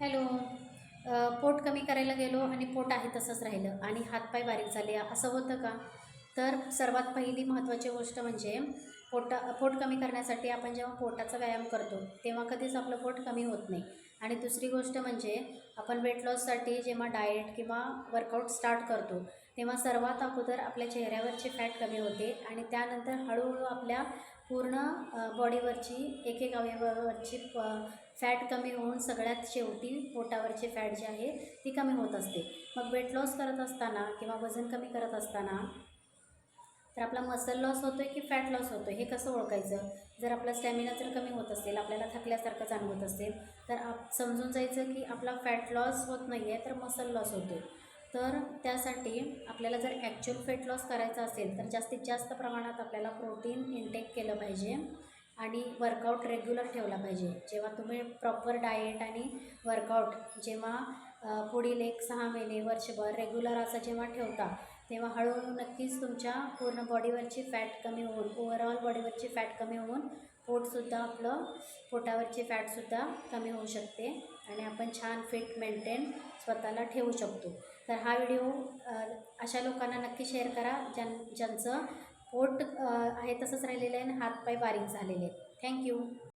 Hello. पोट कमी करायला गेलो आणि पोट आहे तसंच राहिलं. आणि हातपाय बारीक झाले. असं होतं का? तर सर्वात पहिली महत्त्वाची गोष्ट म्हणजे पोटा पोट कमी करण्यासाठी आपण जेव्हा पोटाचा व्यायाम करतो तेव्हा कधीच आपलं पोट कमी होत नाही. आणि दुसरी गोष्ट म्हणजे आपण वेट लॉससाठी जेव्हा डाएट किंवा वर्कआउट स्टार्ट करतो तेव्हा सर्वात अगोदर आपल्या चेहऱ्यावरची फॅट कमी होते आणि त्यानंतर हळूहळू आपल्या पूर्ण बॉडीवरची एक एक अवयवावरची फॅट कमी होऊन सगळ्यात शेवटी पोटावरची फॅट जी आहे ती कमी होत असते. मग वेट लॉस करत असताना किंवा वजन कमी करत असताना तर आपला मसल लॉस होतो आहे की फॅट लॉस होतो आहे हे कसं ओळखायचं? जर आपला स्टॅमिना जर कमी होत असेल आपल्याला थकल्यासारखं जाणवत असेल तर आप समजून जायचं की आपला फॅट लॉस होत नाही आहे तर मसल लॉस होतो तर त्यासाठी आपल्याला जर ॲक्च्युअल फॅट लॉस करायचा असेल तर जास्तीत जास्त प्रमाणात आपल्याला प्रोटीन इनटेक केलं पाहिजे. आणि वर्कआउट रेग्युलर ठेवला पाहिजे. जेव्हा तुम्ही प्रॉपर डाएट आणि वर्कआउट जेव्हा पुढील एक सहा महिने वर्षभर रेग्युलर असं जेव्हा ठेवता तेव्हा हळूहळू नक्कीच तुमच्या पूर्ण बॉडीवरची फॅट कमी होऊन ओव्हरऑल बॉडीवरची फॅट कमी होऊन पोटसुद्धा आपलं पोटावरची फॅटसुद्धा कमी होऊ शकते आणि आपण छान फिट मेंटेन स्वतःला ठेवू शकतो. तर हा व्हिडिओ अशा लोकांना नक्की शेअर करा ज्यां ज्यांचं पोट आहे तसंच राहिलेलं आहे आणि हातपाय बारीक झालेले आहेत. थँक्यू